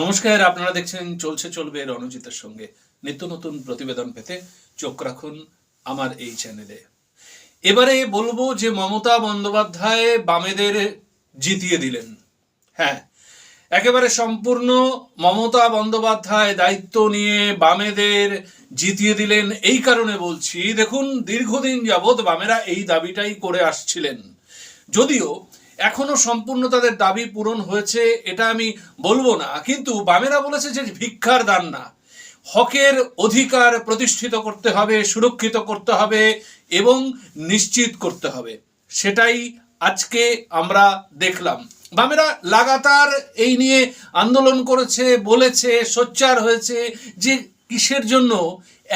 নমস্কার, আপনারা দেখছেন চলছে চলবে রণজিতের সঙ্গে। নিত্য নতুন প্রতিবেদন পেতে চোখ রাখুন আমার এই চ্যানেলে। এবারে বলব যে মমতা বন্দ্যোপাধ্যায় বামেদের জিতিয়ে দিলেন। হ্যাঁ একেবারে সম্পূর্ণ মমতা বন্দ্যোপাধ্যায় দায়িত্ব নিয়ে বামেদের জিতিয়ে দিলেন। এই কারণে বলছি, দেখুন, দীর্ঘদিন যাবৎ বামেরা এই দাবিটাই করে আসছিলেন। যদিও এখনও সম্পূর্ণ তাদের দাবি পূরণ হয়েছে, এটা আমি বলব না। কিন্তু বামেরা বলেছে যে ভিক্ষার দান না। হকের অধিকার প্রতিষ্ঠিত করতে হবে, সুরক্ষিত করতে হবে এবং নিশ্চিত করতে হবে। সেটাই আজকে আমরা দেখলাম। বামেরা লাগাতার এই নিয়ে আন্দোলন করেছে, বলেছে, সোচ্চার হয়েছে যে কিসের জন্য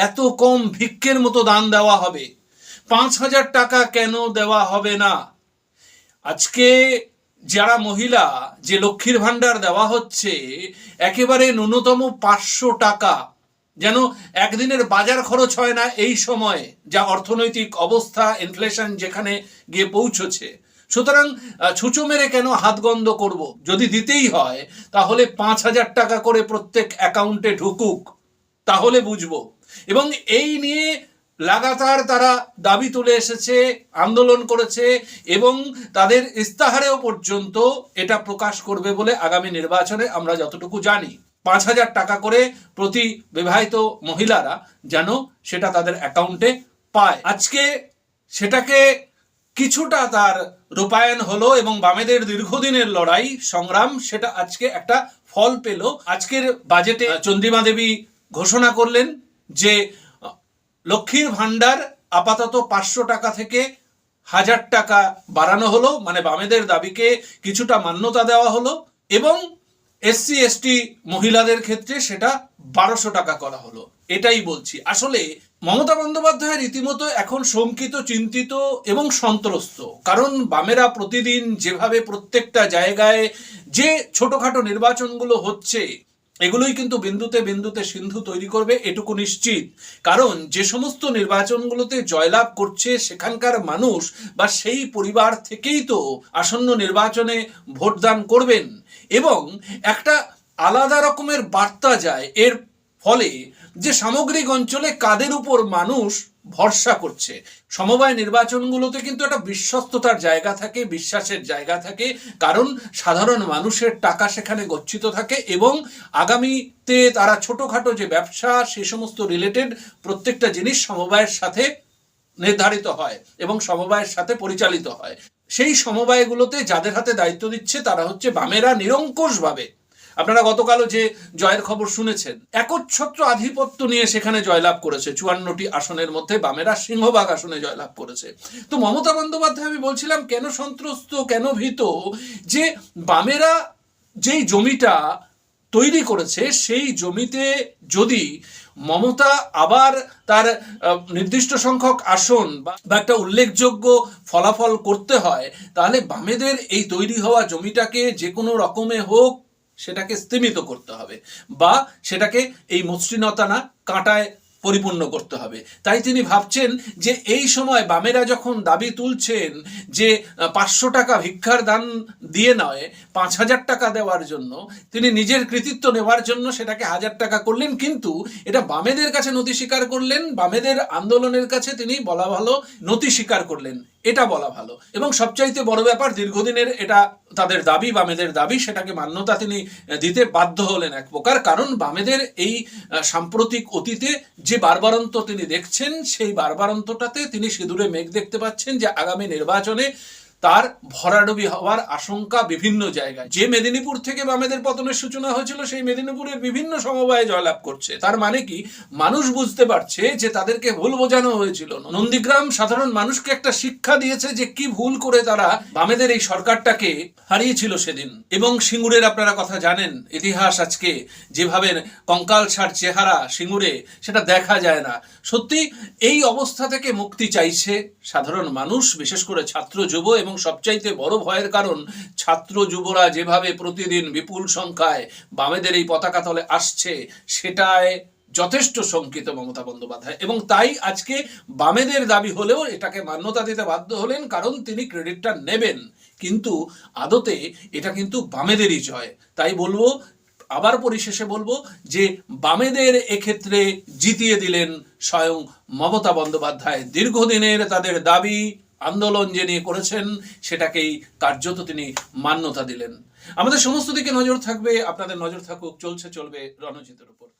এত কম ভিক্ষের মতো দান দেওয়া হবে? পাঁচ হাজার টাকা কেন দেওয়া হবে না? আজকে যারা মহিলা, যে লক্ষ্মীর ভাণ্ডার দেওয়া হচ্ছে, একেবারে ন্যূনতম পাঁচশো টাকা, যেন একদিনের বাজার খরচ হয় না এই সময়ে, যা অর্থনৈতিক অবস্থা ইনফ্লেশন যেখানে গিয়ে পৌঁছেছে। সুতরাং ছুঁচো মেরে কেন হাতগন্ধ করব? যদি দিতেই হয়, তাহলে পাঁচ হাজার টাকা করে প্রত্যেক অ্যাকাউন্টে ঢুকুক, তাহলে বুঝব। এবং এই নিয়ে লাগাতার তারা দাবি তুলে এসেছে, আন্দোলন করেছে এবং তাদের ইস্তাহারেও পর্যন্ত এটা প্রকাশ করবে বলে আগামী নির্বাচনে আমরা যতটুকু জানি। পাঁচ হাজার টাকা করে প্রতি বিবাহিত মহিলারা যেন সেটা তাদের অ্যাকাউন্টে পায়। আজকে সেটাকে কিছুটা তার রূপায়ণ হলো এবং বামেদের দীর্ঘদিনের লড়াই, সংগ্রাম, সেটা আজকে একটা ফল পেল। আজকের বাজেটে চন্দ্রিমা দেবী ঘোষণা করলেন যে লক্ষ্মীর ভাণ্ডার আপাতত পাঁচশো টাকা থেকে হাজার টাকা বাড়ানো হলো মানে বামেদের দাবিকে কিছুটা মান্যতা দেওয়া হলো এবং এসসি এসটি মহিলাদের ক্ষেত্রে সেটা বারোশো টাকা করা হলো। এটাই বলছি। আসলে মমতা বন্দ্যোপাধ্যায় রীতিমতো এখন শঙ্কিত, চিন্তিত এবং সন্ত্রস্ত। কারণ বামেরা প্রতিদিন যেভাবে প্রত্যেকটা জায়গায় যে ছোটখাটো নির্বাচনগুলো হচ্ছে এগুলোই কিন্তু বিন্দুতে বিন্দুতে সিন্ধু তৈরি করবে, এটুকু নিশ্চিত। কারণ যে সমস্ত নির্বাচনগুলোতে জয়লাভ করছে সেখানকার মানুষ বা সেই পরিবার থেকেই তো আসন্ন নির্বাচনে ভোটদান করবেন। এবং একটা আলাদা রকমের বার্তা যায়, এর ফলে যে সামগ্রিক অঞ্চলে কাদের উপর মানুষ ভরসা করছে। সমবায় নির্বাচনগুলোতে কিন্তু একটা বিশ্বস্ততার জায়গা থাকে, বিশ্বাসের জায়গা থাকে, কারণ সাধারণ মানুষের টাকা সেখানে গচ্ছিত থাকে এবং আগামীতে তারা ছোটোখাটো যে ব্যবসা, সে সমস্ত রিলেটেড প্রত্যেকটা জিনিস সমবায়ের সাথে নির্ধারিত হয় এবং সমবায়ের সাথে পরিচালিত হয়। সেই সমবায়গুলোতে যাদের হাতে দায়িত্ব দিচ্ছে তারা হচ্ছে বামেরা নিরঙ্কুশভাবে আপনারা গতকালও যে জয়ের খবর শুনেছেন, একচ্ছত্র আধিপত্য নিয়ে সেখানে জয়লাভ করেছে। চুয়ান্নটি আসনের মধ্যে বামেরা সিংহবাগ আসনে জয়লাভ করেছে। তো মমতা বন্দ্যোপাধ্যায়, আমি বলছিলাম, কেন সন্ত্রস্ত, কেন ভীত? যে বামেরা যেই জমিটা তৈরি করেছে, সেই জমিতে যদি মমতা আবার তার নির্দিষ্ট সংখ্যক আসন বা একটা উল্লেখযোগ্য ফলাফল করতে হয়, তাহলে বামেদের এই তৈরি হওয়া জমিটাকে যে কোনো রকমে হোক সেটাকে স্তীমিত করতে হবে বা সেটাকে এই মসৃণতা না কাঁটায় পরিপূর্ণ করতে হবে। তাই তিনি ভাবছেন যে এই সময় বামেরা যখন দাবি তুলছেন যে পাঁচশো টাকা ভিক্ষার দান দিয়ে নয়, পাঁচ হাজার টাকা দেওয়ার জন্য, তিনি নিজের কৃতিত্ব নেওয়ার জন্য সেটাকে হাজার টাকা করলেন, কিন্তু এটা বামেদের কাছে নথি স্বীকার করলেন, বামেদের আন্দোলনের কাছে তিনি বলা ভালো নথি স্বীকার করলেন। এটা বলা ভালো। এবং সবচাইতে বড় ব্যাপার, দীর্ঘদিনের এটা তাদের দাবি, বামেদের দাবি, সেটাকে মান্যতা তিনি দিতে বাধ্য হলেন এক প্রকার। কারণ বামেদের এই সাম্প্রতিক অতীতে যে বারবারন্ত তিনি দেখছেন, সেই বারবারন্তটাতে তিনি সিঁদুরে মেঘ দেখতে পাচ্ছেন যে আগামী নির্বাচনে তার ভরাডুবি হওয়ার আশঙ্কা বিভিন্ন জায়গায়। যে মেদিনীপুর থেকে বামেদের পতনের সূচনা হয়েছিল, সেই মেদিনীপুরের বিভিন্ন সমবায়ে জয়লাভ করছে। তার মানে কি? মানুষ বুঝতে পারছে যে তাদেরকে ভুল বোঝানো হয়েছিল। নন্দীগ্রাম সাধারণ মানুষকে একটা শিক্ষা দিয়েছে যে কি ভুল করে তারা বামেদের এই সরকারটাকে হারিয়েছিল সেদিন। এবং সিঙ্গুরের আপনারা কথা জানেন, ইতিহাস আজকে যেভাবে কঙ্কাল সার চেহারা সিঙ্গুরে, সেটা দেখা যায় না। সত্যি, এই অবস্থা থেকে মুক্তি চাইছে সাধারণ মানুষ, বিশেষ করে ছাত্র, যুব এবং সবচাইতে বড় ভয়ের কারণ, ছাত্র যুবরা যেভাবে প্রতিদিন বিপুল সংখ্যায় বামেদের এই পতাকা তলে আসছে, সেটায় যথেষ্ট শঙ্কিত মমতা বন্দ্যোপাধ্যায়। এবং তাই আজকে বামেদের দাবি হলেও এটাকে মান্যতা দিতে বাধ্য হলেন, কারণ তিনি ক্রেডিটটা নেবেন। কিন্তু আদতে এটা কিন্তু বামেদেরই জয়। তাই বলব, আবার পরিশেষে বলব যে বামেদের এক্ষেত্রে জিতিয়ে দিলেন স্বয়ং মমতা বন্দ্যোপাধ্যায়। দীর্ঘদিনের তাদের দাবি আন্দোলন যে নিয়ে করেছেন, সেটাকেই কার্যত তিনি মান্যতা দিলেন। আমাদের সমস্ত দিকে নজর থাকবে, আপনাদের নজর থাকুক, চলছে, চলবে রণজিতের উপর।